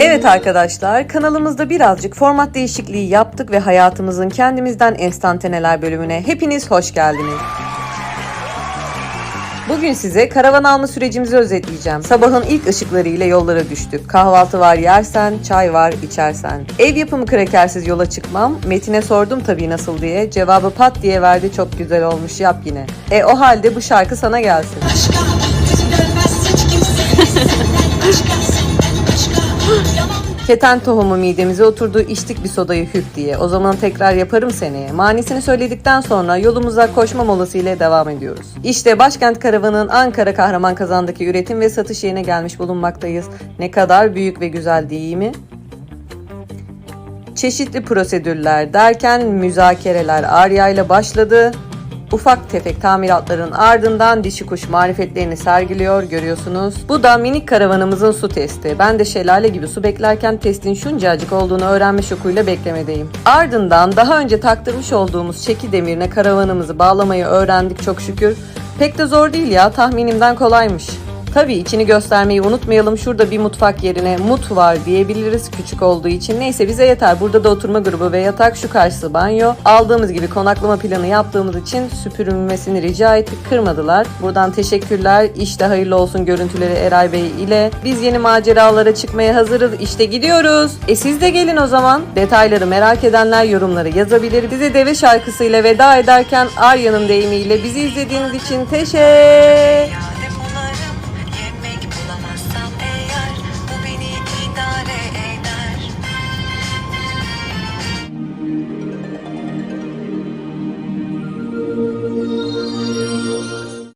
Evet arkadaşlar kanalımızda birazcık format değişikliği yaptık ve hayatımızın kendimizden enstantaneler bölümüne hepiniz hoş geldiniz. Bugün size karavan alma sürecimizi özetleyeceğim. Sabahın ilk ışıkları ile yollara düştük. Kahvaltı var yersen, çay var içersen. Ev yapımı krekersiz yola çıkmam. Metin'e sordum tabii nasıl diye. Cevabı pat diye verdi çok güzel olmuş yap yine. E o halde bu şarkı sana gelsin. Başka Keten tohumu midemize oturdu içtik bir sodayı hüp diye. O zaman tekrar yaparım seneye. Manisini söyledikten sonra yolumuza koşma molası ile devam ediyoruz. İşte Başkent Karavan'ın Ankara Kahraman Kazan'daki üretim ve satış yerine gelmiş bulunmaktayız. Ne kadar büyük ve güzel değil mi? Çeşitli prosedürler derken müzakereler Arya ile başladı. Ufak tefek tamiratların ardından dişi kuş marifetlerini sergiliyor görüyorsunuz. Bu da minik karavanımızın su testi. Ben de şelale gibi su beklerken testin şuncacık olduğunu öğrenme şokuyla beklemedeyim. Ardından daha önce taktırmış olduğumuz çeki demirine karavanımızı bağlamayı öğrendik çok şükür. Pek de zor değil ya tahminimden kolaymış. Tabii içini göstermeyi unutmayalım. Şurada bir mutfak yerine mut var diyebiliriz küçük olduğu için. Neyse bize yeter. Burada da oturma grubu ve yatak şu karşısı banyo. Aldığımız gibi konaklama planı yaptığımız için süpürülmesini rica ettik. Kırmadılar. Buradan teşekkürler. İşte hayırlı olsun görüntüleri Eray Bey ile. Biz yeni maceralara çıkmaya hazırız. İşte gidiyoruz. E siz de gelin o zaman. Detayları merak edenler yorumları yazabilir. Bize deve şarkısıyla veda ederken Arya'nın deyimiyle bizi izlediğiniz için teşekkür